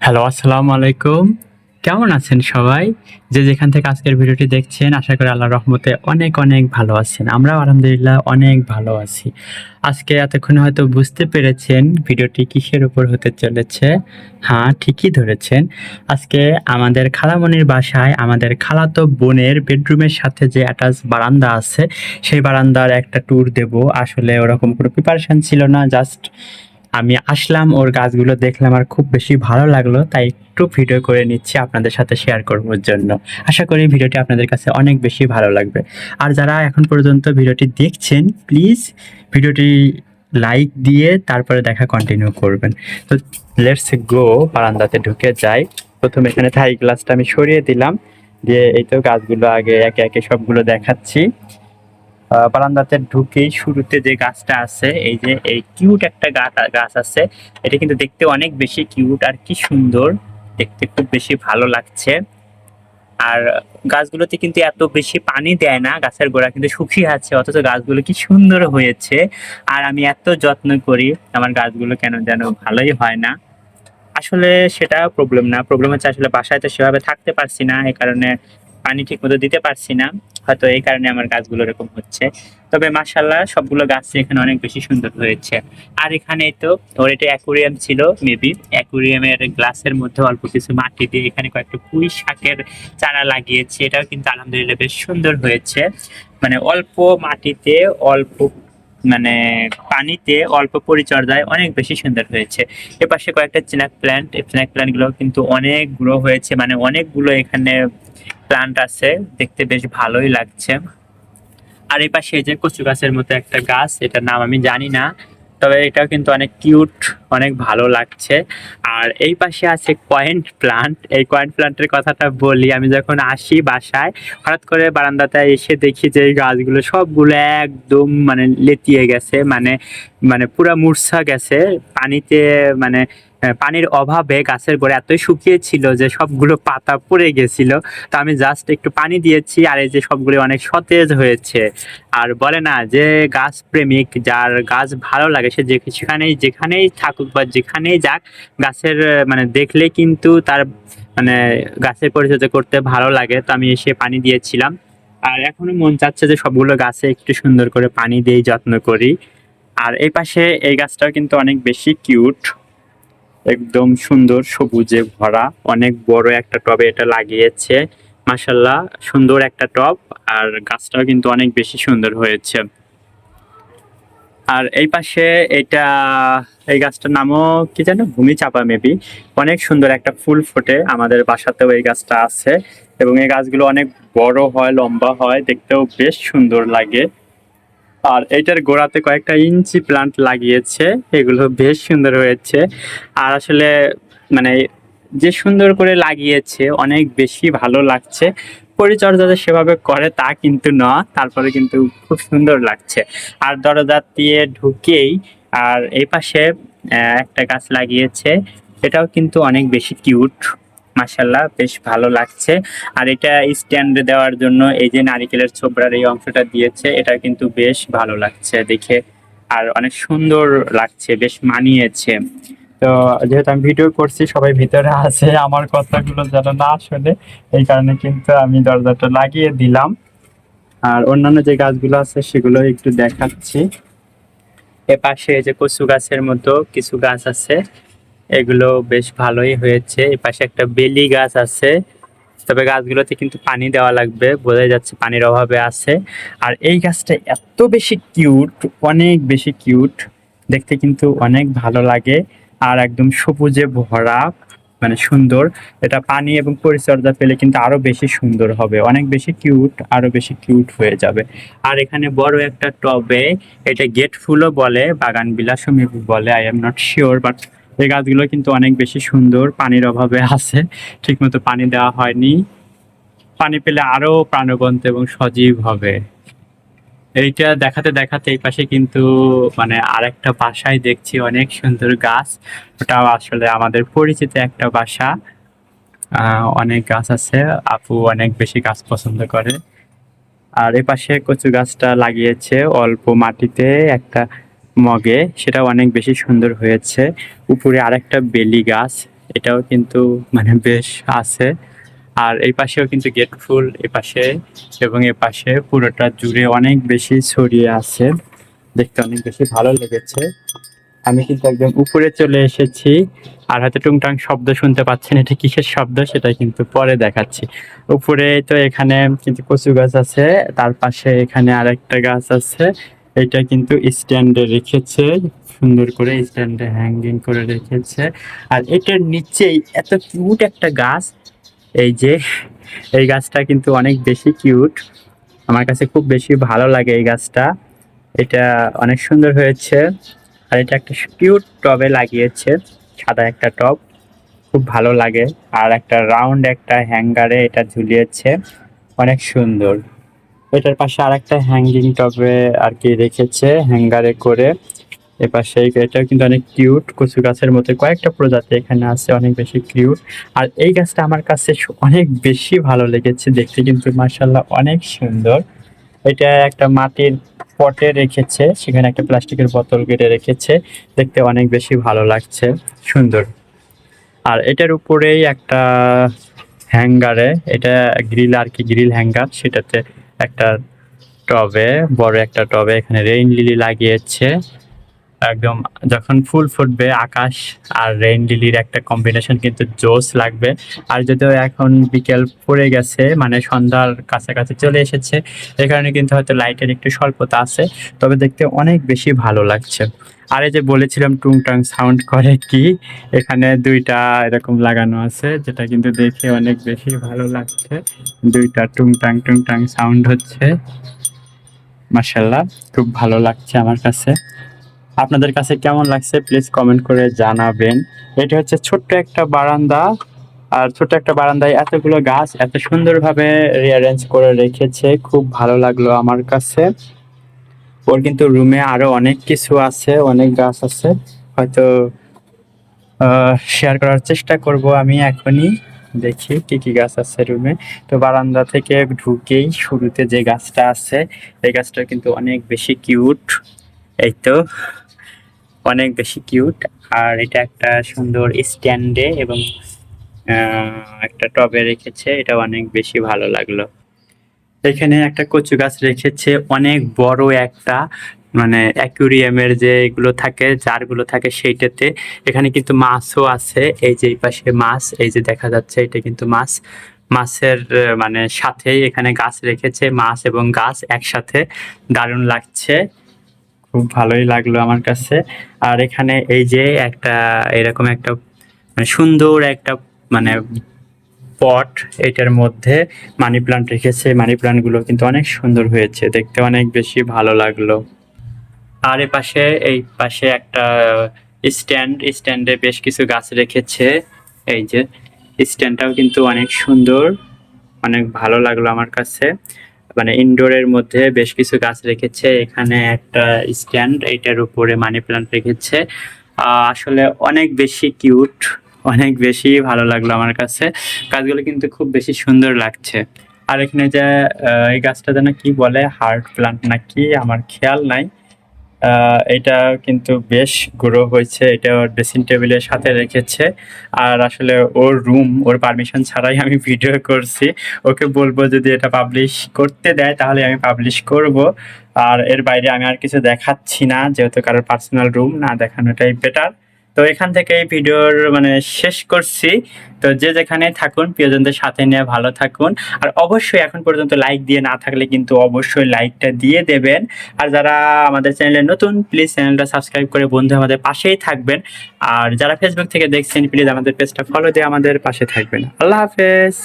Hello, আসসালামু আলাইকুম। কেমন আছেন সবাই? যে যেখান থেকে আজকের ভিডিওটি দেখছেন, আশা করি আল্লাহ রহমতে অনেক অনেক ভালো আছেন। আমরাও আলহামদুলিল্লাহ অনেক ভালো আছি। আজকে এতক্ষণে হয়তো বুঝতে পেরেছেন ভিডিওটি কিসের উপর হতে চলেছে। হ্যাঁ ঠিকই ধরেছেন। আজকে আমাদের খালামনির বাসায় আমাদের খালাতো বোনের বেডরুমের সাথে যে অ্যাটাচ বারান্দা আছে, সেই বারান্দার একটা ট্যুর দেব। আসলে ওরকম কোনো প্রিপারেশন ছিল না জাস্ট আমি আসলাম, ওর গাছগুলো দেখলাম আর খুব বেশি ভালো লাগল, তাই একটু ভিডিও করে নিচ্ছি, আপনাদের সাথে শেয়ার করবার জন্য। আশা করি ভিডিওটি আপনাদের কাছে অনেক বেশি ভালো লাগবে। আর যারা এখন পর্যন্ত ভিডিওটি দেখছেন প্লিজ ভিডিওটি লাইক দিয়ে তারপরে দেখা কন্টিনিউ করবেন। তো লেটস গো বারান্দাতে ঢুকে যাই। প্রথমে এখানে থাই গ্লাসটা আমি সরিয়ে দিলাম, দিয়ে এই তো গাছগুলো আগে একে একে সবগুলো দেখাচ্ছি। বারান্দাতে ঢুকেই শুরুতে যে গাছটা আছে, এই যে এই কিউট একটা গাছ আছে, এটা কিন্তু দেখতে অনেক বেশি কিউট আর কি সুন্দর। দেখতে খুব বেশি ভালো লাগছে। আর গাছগুলোতে কিন্তু এত বেশি পানি দেয় না, গাছের গোড়া কিন্তু শুকিয়ে আছে, অথচ গাছগুলো কি সুন্দর হয়েছে। আর আমি এত যত্ন করি, আমার গাছগুলো কেন যেন ভালোই হয় না। আসলে সেটা প্রবলেম না প্রবলেম হচ্ছে আসলে বাসায় তো সেভাবে থাকতে পারছি না এই কারণে পানি ঠিক মতো দিতে পারছি না। হয়তো এই কারণে আমার গাছগুলো এরকম হচ্ছে। তবে মাশাল্লাহ সবগুলো গাছ এখানে অনেক বেশি সুন্দর হয়েছে। আর এখানে তো, ওর এটা অ্যাকুরিয়াম ছিল মেবি অ্যাকুরিয়ামের গ্লাসের মধ্যে অল্প কিছু মাটি দিয়ে এখানে কয়েকটা পুঁই শাকের চারা লাগিয়েছে। এটাও কিন্তু আলহামদুলিল্লাহ বেশ সুন্দর হয়েছে। মানে অল্প মাটিতে, অল্প মানে পানিতে, অল্প পরিচর্যায় অনেক বেশি সুন্দর হয়েছে। এপাশে কয়েকটা স্ন্যাক প্ল্যান্ট, এই স্ন্যাক প্ল্যান্টগুলো কিন্তু অনেক গ্রো হয়েছে। মানে অনেকগুলো এখানে প্ল্যান্ট আছে, দেখতে বেশ ভালোই লাগছে। আর এই পাশে যে কচু গাছের মতো একটা গাছ, এটার নাম আমি জানি না, তবে এটাও কিন্তু অনেক কিউট অনেক ভালো লাগছে। আর এই পাশে আছে কয়েন্ট প্লান্ট এই কয়েন্ট প্লান্টের কথাটা বলি, আমি যখন আসি বাসায়, হঠাৎ করে বারান্দাতে এসে দেখি যে এই গাছগুলো সবগুলো একদম মানে লেতিয়ে গেছে মানে মানে পুরা মূর্ছা গেছে, পানিতে মানে পানির অভাবে গাছের গোড়া এতই শুকিয়ে ছিল যে সবগুলো পাতা পড়ে গেছিল। তো আমি জাস্ট একটু পানি দিয়েছি আর এই যে সবগুলো অনেক সতেজ হয়েছে। আর বলে না যে গাছ প্রেমিক, যার গাছ ভালো লাগে সে সেখানেই যেখানেই থাকুক বা যেখানেই যাক, গাছের মানে দেখলে কিন্তু তার মানে গাছের পরিচর্যা করতে ভালো লাগে। তো আমি এসে পানি দিয়েছিলাম। আর এখনও মন চাচ্ছে যে সবগুলো গাছে একটু সুন্দর করে পানি দিয়ে যত্ন করি। আর এই পাশে এই গাছটাও কিন্তু অনেক বেশি কিউট। একদম সুন্দর সবুজে ভরা, অনেক বড় একটা টবে এটা লাগিয়েছে। মাসাল্লাহ সুন্দর একটা টব, আর গাছটাও কিন্তু অনেক বেশি সুন্দর হয়েছে। আর এই পাশে এটা, এই গাছটার নামও কি জানো ভূমি চাপা মেবি অনেক সুন্দর একটা ফুল ফোটে, আমাদের বাসাতেও এই গাছটা আছে। এবং এই গাছগুলো অনেক বড় হয়, লম্বা হয়, দেখতেও বেশ সুন্দর লাগে। আর এটার গোড়াতে কয়েকটা ইঞ্চি প্লান্ট লাগিয়েছে, এগুলো বেশ সুন্দর হয়েছে। আর আসলে মানে যে সুন্দর করে লাগিয়েছে, অনেক বেশি ভালো লাগছে। পরিচর্যা যে সেভাবে করে তা কিন্তু না, তারপরে কিন্তু খুব সুন্দর লাগছে। আর দরজা দিয়ে ঢুকেই আর এই পাশে একটা গাছ লাগিয়েছে, এটাও কিন্তু অনেক বেশি কিউট মাসাল্লাহ বেশ ভালো লাগছে। আর এটা স্ট্যান্ডে দেওয়ার জন্য এই যে নারিকেলের ছোবড়ার এই অংশটা দিয়েছে, এটা কিন্তু বেশ ভালো লাগছে দেখে। আর অনেক সুন্দর লাগছে, বেশ মানিয়েছে। তো যেহেতু আমি ভিডিও করছি, সবাই ভিতরে আছে, আমার কথাগুলো যেন না শোনে, এই কারণে কিন্তু আমি দরজাটা লাগিয়ে দিলাম। আর অন্যান্য যে গাছগুলো আছে, সেগুলো একটু দেখাচ্ছি। এ পাশে যে কচু গাছের মতো কিছু গাছ আছে। এগুলো বেশ ভালোই হয়েছে। এ পাশে একটা বেলি গাছ আছে। তবে গাছগুলোতে কিন্তু পানি দেওয়া লাগবে বোঝা যাচ্ছে, পানির অভাবে আছে। আর এই গাছটা এত বেশি কিউট, অনেক বেশি কিউট। দেখতে কিন্তু অনেক ভালো লাগে আর একদম সবুজে ভরা মানে সুন্দর। এটা পানি এবং পরিচর্যা পেলে কিন্তু আরও বেশি সুন্দর হবে। অনেক বেশি কিউট, আরও বেশি কিউট হয়ে যাবে। আর এখানে বড় একটা টবে, এটা গেট ফুলও বলে, বাগান বিলাসও মেবি বলে I am not sure but এই গাছগুলো কিন্তু অনেক বেশি সুন্দর, পানির অভাবে আছে, ঠিকমতো পানি দেওয়া হয়নি। পানি পেলে আরও প্রাণবন্ত এবং সজীব হবে। এইটা দেখাতে দেখাতে এই পাশে কিন্তু মানে আরেকটা বাসায় দেখছি অনেক সুন্দর গাছ। ওটাও আসলে আমাদের পরিচিত একটা বাসা। অনেক গাছ আছে, আপু অনেক বেশি গাছ পছন্দ করে। আর এ পাশে কচু গাছটা লাগিয়েছে অল্প মাটিতে, একটা মগে সেটা অনেক বেশি সুন্দর হয়েছে। উপরে আরেকটা বেলি গাছ, এটাও কিন্তু মানে বেশ আছে। আর এই পাশেও কিন্তু গেট ফুল এই পাশে এবং এ পাশে পুরোটা জুড়ে অনেক বেশি ছড়িয়ে আছে। দেখতে অনেক বেশি ভালো লেগেছে। আমি কিন্তু একদম উপরে চলে এসেছি আর হয়তো টুংটাং শব্দ শুনতে পাচ্ছেন, এটা কিসের শব্দ সেটা কিন্তু পরে দেখাচ্ছি। উপরে তো এখানে কিন্তু কচু গাছ আছে, তার পাশে এখানে আরেকটা গাছ আছে। এটা কিন্তু স্ট্যান্ডে রেখেছে, সুন্দর করে স্ট্যান্ডে হ্যাঙ্গিং করে রেখেছে। আর এটার নিচেই এত কিউট একটা গাছ, এই যে, এই গাছটা কিন্তু অনেক বেশি কিউট আমার কাছে খুব বেশি ভালো লাগে এই গাছটা। এটা অনেক সুন্দর হয়েছে, আর এটা একটা কিউট টবে লাগিয়েছে, সাদা একটা টব। খুব ভালো লাগে। আর একটা রাউন্ড একটা হ্যাঙ্গারে এটা ঝুলিয়েছে। অনেক সুন্দর। এটার পাশে আর একটা হ্যাঙ্গিং টবে আর কি রেখেছে হ্যাঙ্গারে করে। এপাশে এটাও কিন্তু অনেক কিউট কচু গাছের মতো। কয়েকটা প্রজাতি এখানে আছে, অনেক বেশি কিউট আর এই গাছটা আমার কাছে অনেক বেশি ভালো লেগেছে, দেখতে কিন্তু মার্শাল্লাহ অনেক সুন্দর। এটা একটা মাটির পটে রেখেছে, সেখানে একটা প্লাস্টিকের বোতল কেটে রেখেছে, দেখতে অনেক বেশি ভালো লাগছে, সুন্দর। আর এটার উপরেই একটা হ্যাঙ্গারে এটা গ্রিল আর কি গ্রিল হ্যাঙ্গার সেটাতে একটা টবে বড় একটা টবে এখানে রেইন লিলি লাগিয়েছে। একদম যখন ফুল ফুটবে আকাশ আর রেইন লিলির একটা কম্বিনেশন কিন্তু জোস লাগবে। আর যদিও এখন বিকেল পড়ে গেছে মানে সন্ধ্যার কাছাকাছি চলে এসেছে এই কারণে কিন্তু হয়তো লাইটের একটু স্বল্পতা আছে, তবে দেখতে অনেক বেশি ভালো লাগছে। আর এই যে বলেছিলাম টুংটাং সাউন্ড করে কি, এখানে দুইটা এরকম লাগানো আছে, যেটা কিন্তু দেখে অনেক বেশি ভালো লাগছে। দুইটা টুংটাং টুংটাং সাউন্ড হচ্ছে। মার্শাল্লাহ খুব ভালো লাগছে আমার কাছে। আপনাদের কাছে কেমন লাগছে প্লিজ কমেন্ট করে জানাবেন। এটা হচ্ছে ছোট্ট একটা বারান্দা, আর ছোট্ট একটা বারান্দায় এতগুলো গাছ এত সুন্দরভাবে রিঅ্যারেঞ্জ করে রেখেছে, খুব ভালো লাগল আমার কাছে। ওর কিন্তু রুমে আরও অনেক কিছু আছে, অনেক গাছ আছে। হয়তো শেয়ার করার চেষ্টা করব আমি এখনই। দেখি কি কি গাছ আছে রুমে তো বারান্দা থেকে ঢুকেই শুরুতে যে গাছটা আছে, এই গাছটা কিন্তু অনেক বেশি কিউট এই তো। অনেক বেশি কিউট। আর এটা একটা সুন্দর স্ট্যান্ডে এবং একটা টবে রেখেছে, এটা অনেক বেশি ভালো লাগল। এখানে একটা কচু গাছ রেখেছে, অনেক বড় একটা মানে অ্যাকুরিয়ামের যে এগুলো থাকে, জারগুলো থাকে সেইটাতে। এখানে কিন্তু মাছও আছে, এই যে এই পাশে মাছ, এই যে দেখা যাচ্ছে এটা কিন্তু মাছ। মাছের মানে সাথেই এখানে গাছ রেখেছে, মাছ এবং গাছ একসাথে। দারুণ লাগছে। খুব ভালোই লাগল আমার কাছে। আর এখানে এই যে একটা এরকম একটা মানে সুন্দর একটা মানে পট এটার মধ্যে মানি প্লান্ট রেখেছে। মানি প্লান্টগুলো কিন্তু অনেক সুন্দর হয়েছে। দেখতে অনেক বেশি ভালো লাগল। আর পাশে এই পাশে একটা স্ট্যান্ড, স্ট্যান্ডে বেশ কিছু গাছ রেখেছে। এই যে, স্ট্যান্ডটাও কিন্তু অনেক সুন্দর। অনেক ভালো লাগল আমার কাছে। মানে ইনডোরের মধ্যে বেশ কিছু গাছ রেখেছে। এখানে একটা স্ট্যান্ড এটার উপরে মানি প্লান্ট রেখেছে। আসলে অনেক বেশি কিউট অনেক বেশি ভালো লাগল আমার কাছে। গাছগুলো কিন্তু খুব বেশি সুন্দর লাগছে। আর এখানে যে এই গাছটা যেন কি বলে হার্ট প্লান্ট নাকি, আমার খেয়াল নাই। এটা কিন্তু বেশ গ্রো হয়েছে, এটা ওর ড্রেসিং টেবিলের সাথে রেখেছে। আর আসলে ওর রুম ওর পারমিশন ছাড়াই আমি ভিডিও করছি। ওকে বলব যদি এটা পাবলিশ করতে দেয়, তাহলে আমি পাবলিশ করব। আর এর বাইরে আমি আর কিছু দেখাচ্ছি না, যেহেতু কারোর পার্সোনাল রুম না দেখানোটাই বেটার তো এখান থেকে এই ভিডিওর মানে শেষ করছি। তো যে যেখানে থাকুন, প্রিয়জনদের সাথে নিয়ে ভালো থাকুন। আর অবশ্যই এখন পর্যন্ত লাইক দিয়ে না থাকলে কিন্তু অবশ্যই লাইকটা দিয়ে দেবেন। আর যারা আমাদের চ্যানেলে নতুন প্লিজ চ্যানেলটা সাবস্ক্রাইব করে বন্ধু আমাদের পাশেই থাকবেন। আর যারা ফেসবুক থেকে দেখছেন প্লিজ আমাদের পেজটা ফলো দিয়ে আমাদের পাশে থাকবেন। আল্লাহ হাফেজ।